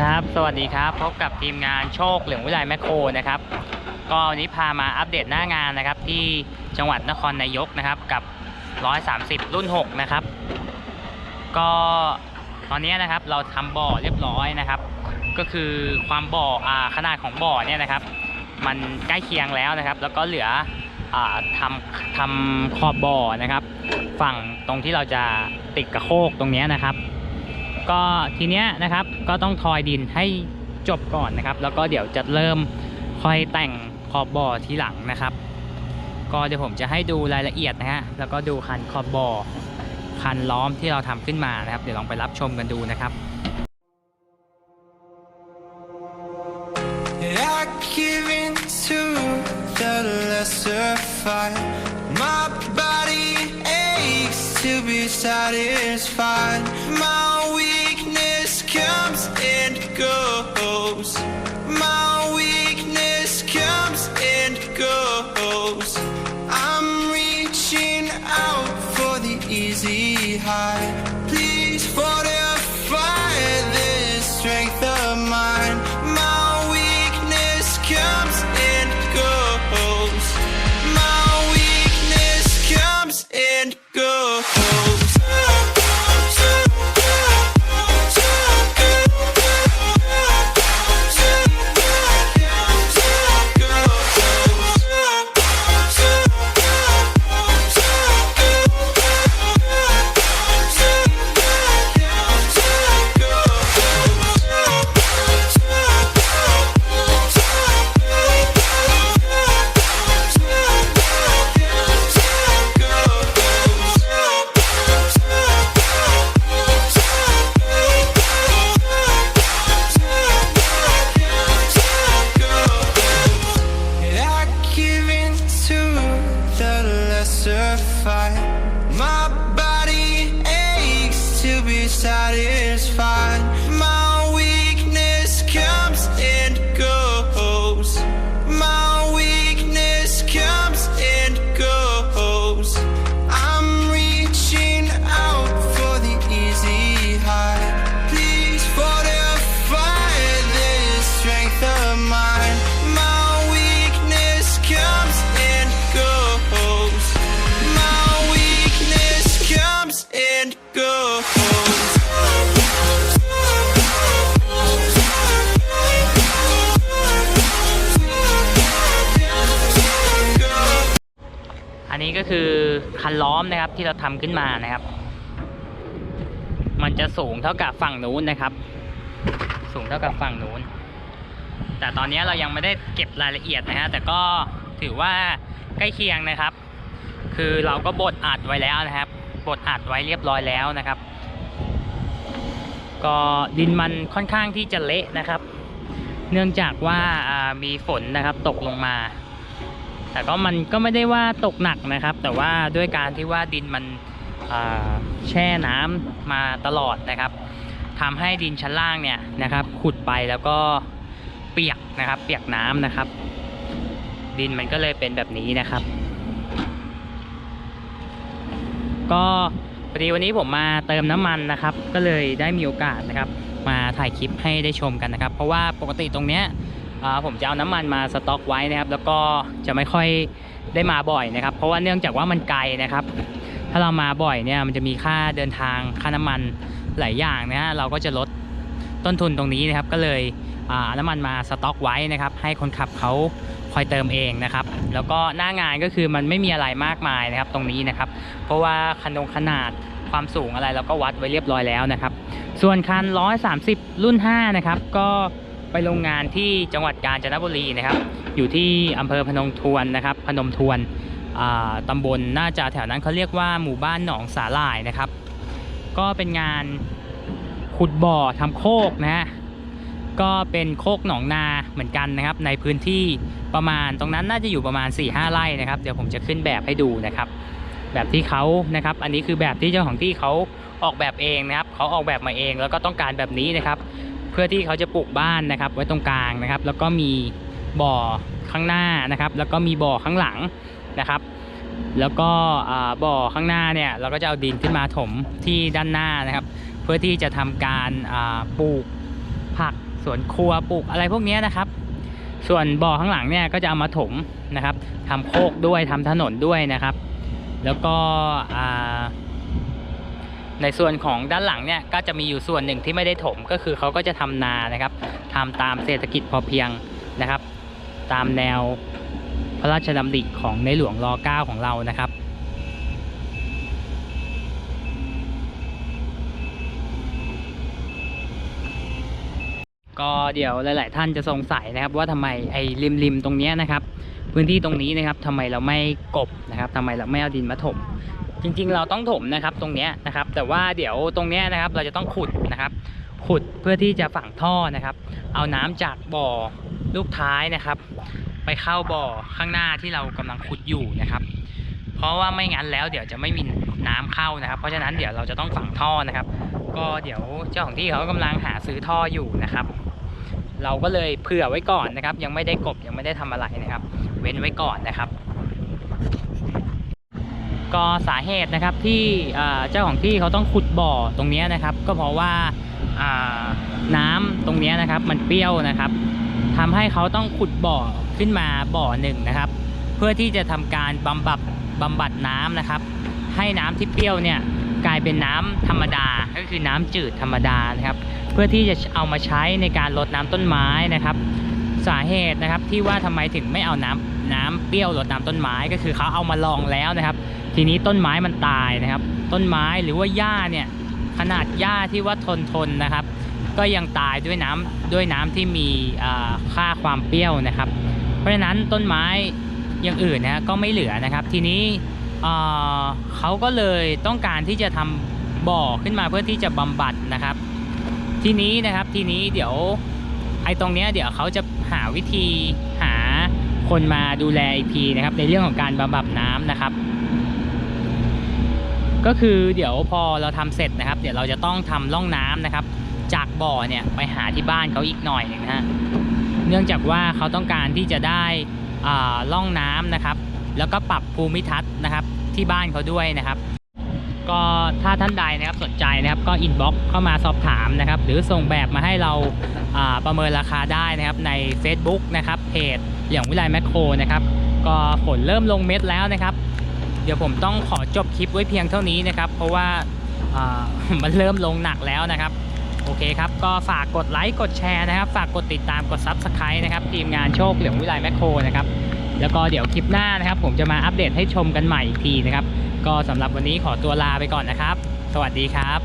ครับ สวัสดีครับ พบกับทีมงานโชคเหลืองวิไลแมคโครนะครับ ก็วันนี้พามาอัปเดตหน้างานนะครับ ที่จังหวัดนครนายกนะครับ กับ 130 รุ่น 6 นะครับ ก็ตอนนี้นะครับเราทำบ่อเรียบร้อยนะครับ ก็คือความบ่ออ่าขนาดของบ่อเนี่ยนะครับ มันใกล้เคียงแล้วนะครับ แล้วก็เหลืออ่าทำทำขอบบ่อนะครับ ฝั่งตรงที่เราจะติดกระโคกตรงนี้นะครับ ก็ทีเนี้ยนะครับก็ต้องทอยดินให้จบก่อนนะครับ แล้วก็เดี๋ยวจะเริ่มค่อยแต่งขอบบ่อทีหลังนะครับ ก็เดี๋ยวผมจะให้ดูรายละเอียดนะฮะแล้วก็ดูคันขอบบ่อคันล้อมที่เราทำขึ้นมานะครับ เดี๋ยวลองไปรับชมกันดูนะครับ My body aches to be satisfied. My high. Fight. My body aches to be satisfied. ก็คือคันล้อมนะครับที่เราทำขึ้นมานะครับ มันจะสูงเท่ากับฝั่งนู้นนะครับ สูงเท่ากับฝั่งนู้น แต่ตอนนี้เรายังไม่ได้เก็บรายละเอียดนะฮะแต่ก็ถือว่าใกล้เคียงนะครับ คือเราก็บดอัดไว้แล้วนะครับบดอัดไว้เรียบร้อยแล้วนะครับ ก็ดินมันค่อนข้างที่จะเละนะครับ เนื่องจากว่ามีฝนนะครับตกลงมา แต่ก็มันก็ไม่ได้ว่าตกหนักนะครับ แต่ว่าด้วยการที่ว่าดินมันแช่น้ำมาตลอดนะครับทำให้ดินชั้นล่างเนี่ยนะครับ ขุดไปแล้วก็เปียกนะครับ เปียกน้ำนะครับ ดินมันก็เลยเป็นแบบนี้นะครับ ก็พอดีวันนี้ผมมาเติมน้ำมันนะครับ ก็เลยได้มีโอกาสนะครับ มาถ่ายคลิปให้ได้ชมกันนะครับ เพราะว่าปกติตรงเนี้ย ผมจะเอาน้ำมันมาสต็อกไว้นะครับ แล้วก็จะไม่ค่อยได้มาบ่อยนะครับ เพราะว่าเนื่องจากว่ามันไกลนะครับ ถ้าเรามาบ่อยเนี่ยมันจะมีค่าเดินทางค่าน้ำมันหลายอย่างนะฮะเราก็จะลดต้นทุนตรงนี้นะครับ ก็เลยอ่าเอาน้ำมันมาสต็อกไว้นะครับ ให้คนขับเขาคอยเติมเองนะครับ แล้วก็หน้างานก็คือมันไม่มีอะไรมากมายนะครับ ตรงนี้นะครับ เพราะว่าขนงขนาดความสูงอะไรเราก็วัดไว้เรียบร้อยแล้วนะครับ ส่วนคัน 130 รุ่น 5 นะครับ ก็ ไปโรงงานที่จังหวัดกาญจนบุรีนะครับ อยู่ที่อำเภอพนมทวนนะครับ พนมทวนตำบลน่าจะแถวนั้นเขาเรียกว่าหมู่บ้านหนองสาหร่ายนะครับ ก็เป็นงานขุดบ่อทำโคกนะฮะก็เป็นโคกหนองนาเหมือนกันนะครับ ในพื้นที่ประมาณตรงนั้นน่าจะอยู่ประมาณ 4-5 ไร่นะครับ เดี๋ยวผมจะขึ้นแบบให้ดูนะครับ แบบที่เขานะครับ อันนี้คือแบบที่เจ้าของที่เขาออกแบบเองนะครับเขาออกแบบมาเองแล้วก็ต้องการแบบนี้นะครับ เพื่อที่เขาจะปลูกบ้านนะครับ ไว้ตรงกลางนะครับ แล้วก็มีบ่อข้างหน้านะครับ แล้วก็มีบ่อข้างหลังนะครับ แล้วก็บ่อข้างหน้าเนี่ยเราก็จะเอาดินขึ้นมาถมที่ด้านหน้านะครับ เพื่อที่จะทำการปลูกผักสวนครัวปลูกอะไรพวกนี้นะครับ ส่วนบ่อข้างหลังเนี่ยก็จะเอามาถมนะครับทำโคกด้วยทำถนนด้วยนะครับ แล้วก็อ่า ในส่วนของด้านหลังเนี่ยก็จะมีอยู่ส่วนหนึ่งที่ไม่ได้ถมก็คือเขาก็จะทำนานะครับทำตามเศรษฐกิจพอเพียงนะครับ ตามแนวพระราชดำริของในหลวงร9ของเรานะครับก็เดี๋ยวหลาย ๆ ท่านจะสงสัยนะครับว่าทำไมไอ้ริมริมๆตรงนี้นะครับ พื้นที่ตรงนี้นะครับทำไมเราไม่กบนะครับทำไมเราไม่เอาดินมาถม จริงๆ เราต้องถมนะครับตรงเนี้ยนะครับ แต่ว่าเดี๋ยวตรงเนี้ยนะครับเราจะต้องขุดนะครับ ขุดเพื่อที่จะฝังท่อนะครับ เอาน้ำจากบ่อลูกท้ายนะครับ ไปเข้าบ่อข้างหน้าที่เรากำลังขุดอยู่นะครับ เพราะว่าไม่งั้นแล้วเดี๋ยวจะไม่มีน้ำเข้านะครับ เพราะฉะนั้นเดี๋ยวเราจะต้องฝังท่อนะครับ ก็เดี๋ยวเจ้าของที่เขากำลังหาซื้อท่ออยู่นะครับ เราก็เลยเผื่อไว้ก่อนนะครับ ยังไม่ได้กบยังไม่ได้ทำอะไรนะครับ เว้นไว้ก่อนนะครับ ก็สาเหตุนะครับที่เจ้าของที่เขาต้องขุดบ่อตรงนี้นะครับ ก็เพราะว่าน้ำตรงนี้นะครับ มันเปรี้ยวนะครับทำให้เขาต้องขุดบ่อขึ้นมาบ่อหนึ่งนะครับ เพื่อที่จะทำการบำบัดบำบัดน้ำนะครับ ให้น้ำที่เปรี้ยวเนี่ยกลายเป็นน้ำธรรมดาก็คือน้ำจืดธรรมดานะครับ เพื่อที่จะเอามาใช้ในการรดน้ำต้นไม้นะครับ สาเหตุนะครับที่ว่าทำไมถึงไม่เอาน้ำน้ำเปรี้ยวรดน้ำต้นไม้ก็คือเขาเอามาลองแล้วนะครับ ทีนี้ต้นไม้มันตายนะครับ ต้นไม้หรือว่าหญ้าเนี่ยขนาดหญ้าที่ว่าทนทนนะครับ ก็ยังตายด้วยน้ำด้วยน้ำที่มีค่าความเปรี้ยวนะครับ เพราะฉะนั้นต้นไม้อย่างอื่นนะก็ไม่เหลือนะครับ ทีนี้เขาก็เลยต้องการที่จะทำบ่อขึ้นมาเพื่อที่จะบำบัดนะครับ ทีนี้นะครับทีนี้เดี๋ยวไอ้ตรงเนี้ยเดี๋ยวเขาจะหาวิธีหาคนมาดูแลอีกทีนะครับ ในเรื่องของการบำบัดน้ำนะครับ ก็คือเดี๋ยวพอเราทำเสร็จนะครับ เดี๋ยวเราจะต้องทำร่องน้ำนะครับ จากบ่อเนี่ยไปหาที่บ้านเขาอีกหน่อยนึงนะฮะเนื่องจากว่าเขาต้องการที่จะได้อ่าร่องน้ำนะครับ แล้วก็ปรับภูมิทัศน์นะครับที่บ้านเขาด้วยนะครับ ก็ถ้าท่านใดนะครับสนใจนะครับ ก็อินบ็อกเข้ามาสอบถามนะครับ หรือส่งแบบมาให้เราอ่าประเมินราคาได้นะครับใน Facebook นะครับเพจเหลียงวิไลแมคโครนะครับ ก็ฝนเริ่มลงเม็ดแล้วนะครับ เดี๋ยวผมต้องขอจบคลิปไว้เพียงเท่านี้นะครับ เพราะว่ามันเริ่มลงหนักแล้วนะครับ โอเคครับ ก็ฝากกดไลค์กดแชร์นะครับ ฝากกดติดตามกด Subscribe นะครับ ทีมงานโชคเหลียงวิไลแมคโครนะครับ แล้วก็เดี๋ยวคลิปหน้านะครับ ผมจะมาอัปเดตให้ชมกันใหม่อีกทีนะครับ ก็สำหรับวันนี้ขอตัวลาไปก่อนนะครับ สวัสดีครับ